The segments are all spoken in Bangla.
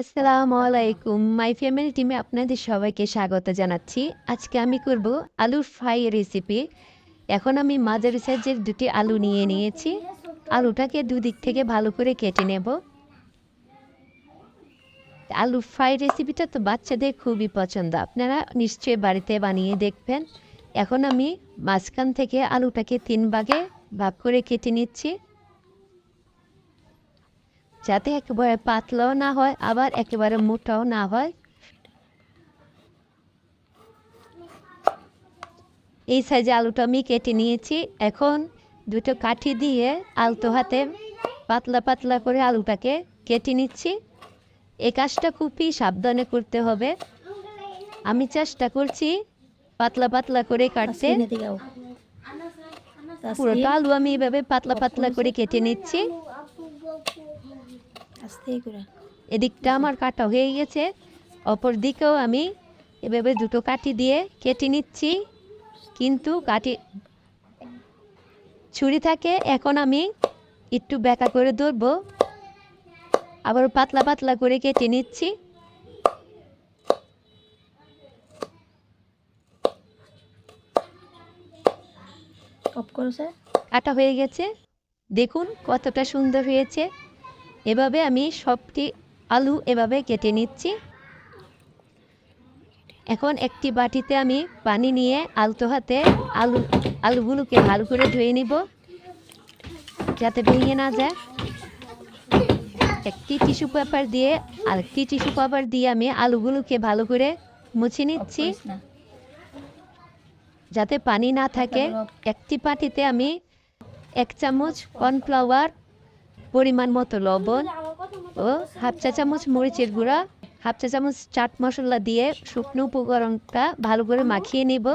আসসালামু আলাইকুম। মাই ফ্যামিলি টিমে আপনাদের সবাইকে স্বাগত জানাচ্ছি। আজকে আমি করব আলুর ফ্রাই রেসিপি এখন আমি মাঝারি সাইজের দুটি আলু নিয়ে নিয়েছি। আলুটাকে দুদিক থেকে ভালো করে কেটে নেব। আলু ফ্রাই রেসিপিটা তো বাচ্চাদের খুবই পছন্দ। আপনারা নিশ্চয়ই বাড়িতে বানিয়ে দেখবেন। এখন আমি মাঝখান থেকে আলুটাকে তিন ভাগে ভাগ করে কেটে নিচ্ছি। যাতে একেবারে পাতলাও না হয় আবার একেবারে মোটাও না হয়। এই সাইজে আলুটা আমি কেটে নিয়েছি। এখন দুটো কাঠি দিয়ে আলতো হাতে পাতলা পাতলা করে আলুটাকে কেটে নিচ্ছি। এই কাজটা খুবই সাবধানে করতে হবে। আমি চেষ্টা করছি পাতলা পাতলা করে কাটতে। পুরোটা আলু আমি এভাবে পাতলা পাতলা করে কেটে নিচ্ছি। আস্তে করে। এদিকটা আমার কাটা হয়ে গেছে অপর দিকেও আমি এভাবে দুটো কাঠি দিয়ে কেটে নিচ্ছি কিন্তু কাটি ছুরি থাকে এখন আমি একটু বেঁকা করে ধরবো। আবার পাতলা পাতলা করে কেটে নিচ্ছি। কাটা হয়ে গেছে। দেখুন কতটা সুন্দর হয়েছে। এভাবে আমি সবটি আলু এভাবে কেটে নিচ্ছি। এখন একটি বাটিতে আমি পানি নিয়ে আলতো হাতে আলু আলুগুলোকে ভালো করে ধুয়ে নিব যাতে ভেঙে না যায়। একটি টিস্যু পেপার দিয়ে আরেকটি টিস্যু পেপার দিয়ে আমি আলুগুলোকে ভালো করে মুছে নিচ্ছি। যাতে পানি না থাকে। একটি পাটিতে আমি এক চামচ কর্নফ্লাওয়ার, পরিমাণ মতো লবণ ও হাফ চা চামচ মরিচের গুঁড়া, হাফ চা চামচ চাট মশলা দিয়ে শুকনো উপকরণটা ভালো করে মাখিয়ে নিব।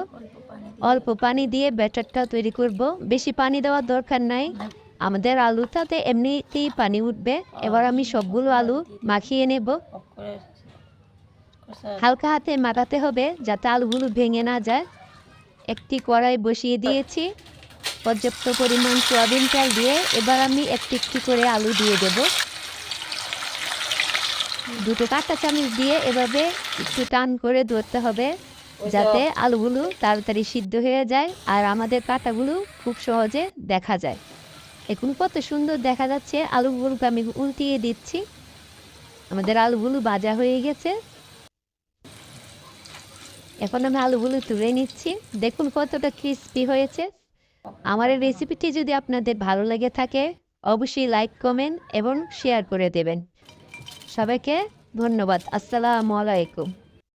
অল্প পানি দিয়ে ব্যাটারটা তৈরি করব। বেশি পানি দেওয়ার দরকার নাই। আমাদের আলুটাতে এমনিতেই পানি উঠবে। এবার আমি সবগুলো আলু মাখিয়ে নেব। হালকা হাতে মাখাতে হবে যাতে আলুগুলো ভেঙে না যায়। একটি কড়াই বসিয়ে দিয়েছি। পর্যাপ্ত পরিমাণ সয়াবিন তেল দিয়ে এবার আমি একটি একটি করে আলু দিয়ে দেব। দুটো কাঁটা চামচ দিয়ে এভাবে একটু টান করে ধরতে হবে যাতে আলুগুলো তাড়াতাড়ি সিদ্ধ হয়ে যায় আর আমাদের কাঁটাগুলো খুব সহজে দেখা যায়। এখন কত সুন্দর দেখা যাচ্ছে আলুগুলোকে আমি উল্টিয়ে দিচ্ছি। আমাদের আলুগুলো ভাজা হয়ে গেছে। এখন আমি আলুগুলো তুলে নিচ্ছি। দেখুন কতটা ক্রিস্পি হয়েছে। আমার এই রেসিপিটি যদি আপনাদের ভালো লেগে থাকে, অবশ্যই লাইক কমেন্ট এবং শেয়ার করে দেবেন। সবাইকে ধন্যবাদ। আসসালামু আলাইকুম।